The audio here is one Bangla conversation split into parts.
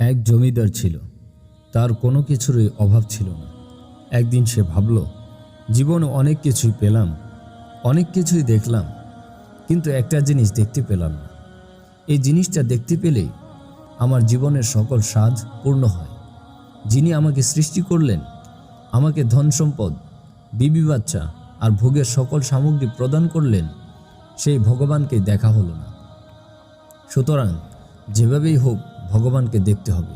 এক জমিদার ছিল। তার কোনো কিছুরই অভাব ছিল না। একদিন সে ভাবল, জীবনে অনেক কিছুই পেলাম, অনেক কিছুই দেখলাম, কিন্তু একটা জিনিস দেখতে পেলাম না। এই জিনিসটা দেখতে পেলেই আমার জীবনের সকল স্বাদ পূর্ণ হয়। যিনি আমাকে সৃষ্টি করলেন, আমাকে ধন সম্পদ, বিবি বাচ্চা আর ভোগের সকল সামগ্রী প্রদান করলেন, সেই ভগবানকে দেখা হলো না। সুতরাং যেভাবেই হোক ভগবানকে দেখতে হবে।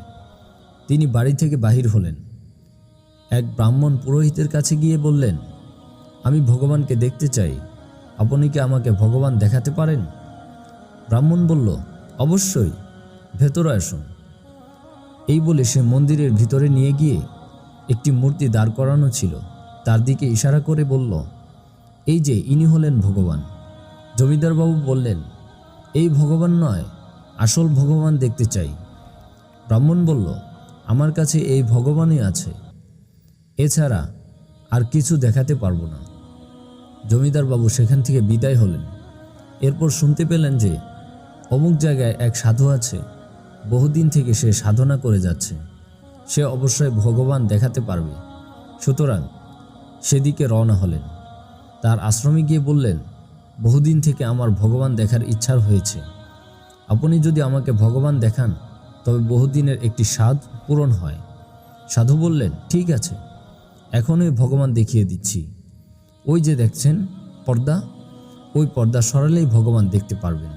তিনি বাড়ি থেকে বাহির হলেন। এক ব্রাহ্মণ পুরোহিতের কাছে গিয়ে বললেন, আমি ভগবানকে দেখতে চাই। আপনি কি আমাকে ভগবান দেখাতে পারেন? ব্রাহ্মণ বলল, অবশ্যই, ভেতরে আসুন। এই বলে সে মন্দিরের ভিতরে নিয়ে গিয়ে একটি মূর্তি দাঁড় করানো ছিল। তার দিকে ইশারা করে বলল, এই যে ইনি হলেন ভগবান। জমিদারবাবু বললেন, এই ভগবান নয়, আসল ভগবান দেখতে চাই। ব্রাহ্মণ বলল, আমার কাছে এই ভগবানই আছে। এছাড়া আর কিছু দেখাতে পারব না। জমিদারবাবু সেখান থেকে বিদায় হলেন। এরপর শুনতে পেলেন যে অমুক জায়গায় এক সাধু আছে। বহুদিন থেকে সে সাধনা করে যাচ্ছে। সে অবশ্যই ভগবান দেখাতে পারবে। সুতরাং সেদিকে রওনা হলেন। তার আশ্রমে গিয়ে বললেন, বহুদিন থেকে আমার ভগবান দেখার ইচ্ছা হয়েছে। আপনি যদি আমাকে ভগবান দেখান তবে বহুদিনের একটি স্বাদ পূরণ হয়। সাধু বললেন, ঠিক আছে, এখনই ভগবান দেখিয়ে দিচ্ছি। ওই যে দেখছেন, পর্দা, ওই পর্দা সরালেই ভগবান দেখতে পারবেন।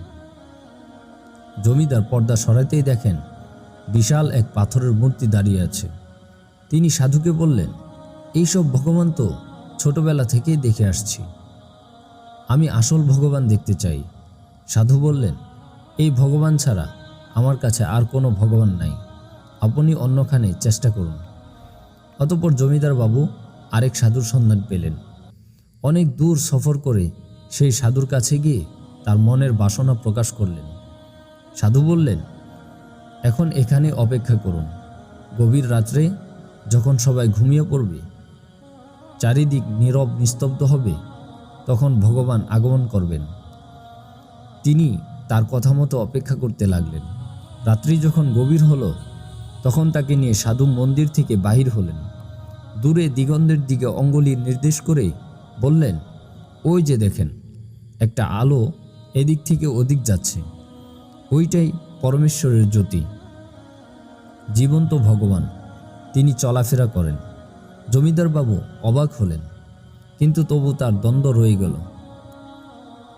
জমিদার পর্দা সরাতেই দেখেন, বিশাল এক পাথরের মূর্তি দাঁড়িয়ে আছে। তিনি সাধুকে বললেন, এইসব ভগবান তো ছোটবেলা থেকেই দেখে আসছি। আমি আসল ভগবান দেখতে চাই। সাধু বললেন, এই ভগবান ছাড়া আমার কাছে আর কোনো ভগবান নাই। আপনি অন্যখানে চেষ্টা করুন। অতপর জমিদার বাবু আরেক সাধুর সন্ধান পেলেন। অনেক দূর সফর করে সেই সাধুর কাছে গিয়ে তার মনের বাসনা প্রকাশ করলেন। সাধু বললেন, এখন এখানে অপেক্ষা করুন। গভীর রাত্রে যখন সবাই ঘুমিয়ে পড়বে, চারিদিক নীরব নিস্তব্ধ হবে, তখন ভগবান আগমন করবেন। তিনি তার কথা মতো অপেক্ষা করতে লাগলেন। রাত্রি যখন গভীর হলো, তখন তাকে নিয়ে সাধু মন্দির থেকে বাহির হলেন। দূরে দিগন্তের দিকে অঙ্গুলির নির্দেশ করে বললেন, ওই যে দেখেন, একটা আলো এদিক থেকে ওদিক যাচ্ছে। ওইটাই পরমেশ্বরের জ্যোতি। জীবন্ত ভগবান, তিনি চলাফেরা করেন। জমিদার বাবু অবাক হলেন, কিন্তু তবু তার দ্বন্দ্ব রয়ে গেল।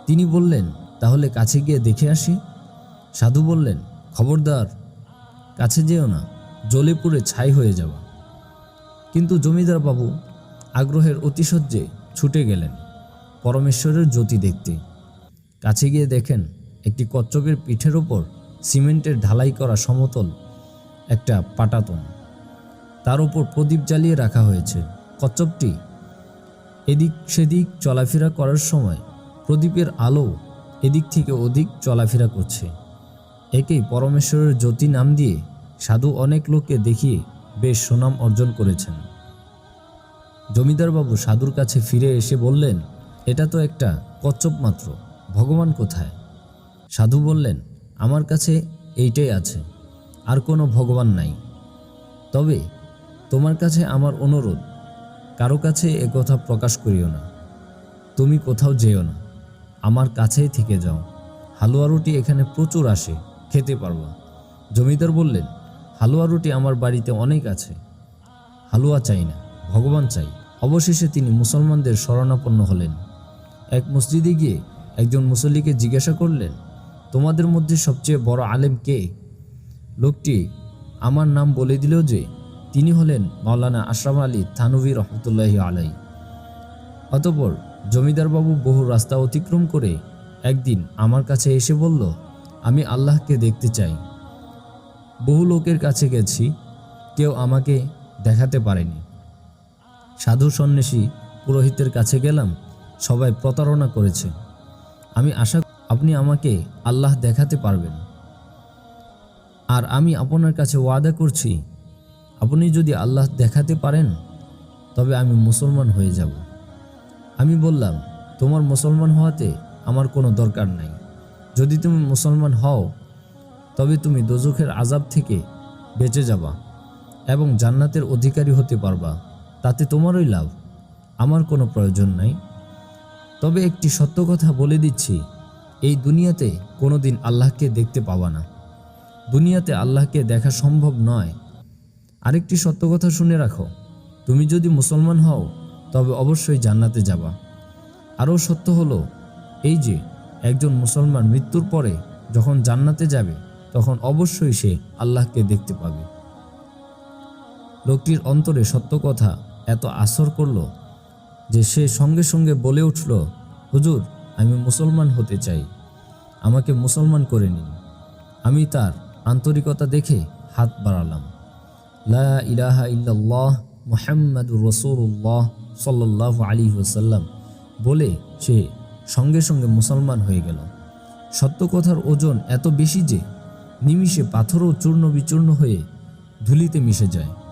তিনি বললেন, তাহলে কাছে গিয়ে দেখে আসি? সাধু বললেন খবরদার, কাছে যেও না জলে পুড়ে ছাই হয়ে যাওয়া। কিন্তু জমিদার বাবু আগ্রহের অতিশয্যে ছুটে গেলেন পরমেশ্বরের জ্যোতি দেখতে। কাছে গিয়ে দেখেন একটি কচ্ছপের পিঠের ওপর সিমেন্টের ঢালাই করা সমতল একটা পাটাতন। তার উপর প্রদীপ জ্বালিয়ে রাখা হয়েছে। কচ্ছপটি এদিক সেদিক চলাফেরা করার সময় প্রদীপের আলো এদিক থেকে ওদিক চলাফেরা করছে। একেই পরমেশ্বরের জ্যোতি নাম দিয়ে সাধু অনেক লোককে দেখিয়ে বেশ সুনাম অর্জন করেছেন। জমিদারবাবু সাধুর কাছে ফিরে এসে বললেন, এটা তো একটা কচ্ছপ মাত্র, ভগবান কোথায়? সাধু বললেন, আমার কাছে এইটাই আছে, আর কোনো ভগবান নাই। তবে তোমার কাছে আমার অনুরোধ, কারও কাছে কথা প্রকাশ করিও না। তুমি কোথাও যেও না, আমার কাছেই থেকে যাও। হালুয়া রুটি এখানে প্রচুর আসে খেতে পারবা জমিদার বললেন, হালুয়া রুটি আমার বাড়িতে অনেক আছে। হালুয়া চাই না, ভগবান চাই। অবশেষে তিনি মুসলমানদের শরণাপন্ন হলেন। এক মসজিদে গিয়ে একজন মুসল্লিকে জিজ্ঞাসা করলেন, তোমাদের মধ্যে সবচেয়ে বড় আলেম কে? লোকটি আমার নাম বলে দিল যে, তিনি হলেন মাওলানা আশরাফ আলী থানভী রহমতুল্লাহ আলাই অতপর জমিদারবাবু বহু রাস্তা অতিক্রম করে একদিন আমার কাছে এসে বলল আমি আল্লাহকে দেখতে চাই। বহু লোকের কাছে গেছি, কেউ আমাকে দেখাতে পারেনি। সাধু সন্ন্যাসী পুরোহিতের কাছে গেলাম, সবাই প্রতারণা করেছে। আমি আশা আপনি আমাকে আল্লাহ দেখাতে পারবেন। আর আমি আপনার কাছে ওয়াদা করছি, আপনি যদি আল্লাহ দেখাতে পারেন, তবে আমি মুসলমান হয়ে যাব। আমি বললাম, তোমার মুসলমান হওয়াতে আমার কোনো দরকার নাই। যদি তুমি মুসলমান হও, তবে তুমি দোজখের আজাব থেকে বেঁচে যাবা এবং জান্নাতের অধিকারী হতে পারবা। তাতে তোমারই লাভ, আমার কোনো প্রয়োজন নাই। তবে একটি সত্য কথা বলে দিচ্ছি, এই দুনিয়াতে কোনো দিন আল্লাহকে দেখতে পাবা না। দুনিয়াতে আল্লাহকে দেখা সম্ভব নয়। আরেকটি সত্য কথা শুনে রাখো, তুমি যদি মুসলমান হও, তবে অবশ্যই জান্নাতে যাবা। আরও সত্য হলো, এই যে একজন মুসলমান মৃত্যুর পরে যখন জান্নাতে যাবে, তখন অবশ্যই সে আল্লাহকে দেখতে পাবে। লোকটির অন্তরে সত্য কথা এত আসর করল যে সে সঙ্গে সঙ্গে বলে উঠল, হুজুর, আমি মুসলমান হতে চাই। আমাকে মুসলমান করে নিন। আমি তার আন্তরিকতা দেখে হাত বাড়ালাম। লা ইলাহা ইল্লাল্লাহ মুহাম্মাদুর রসুল্লাহ সাল্লাহ আলী ওসাল্লাম বলে সে সঙ্গে সঙ্গে মুসলমান হয়ে গেল। সত্য কথার ওজন এত বেশি যে নিমিষে পাথরও চূর্ণ বিচূর্ণ হয়ে ধুলিতে মিশে যায়।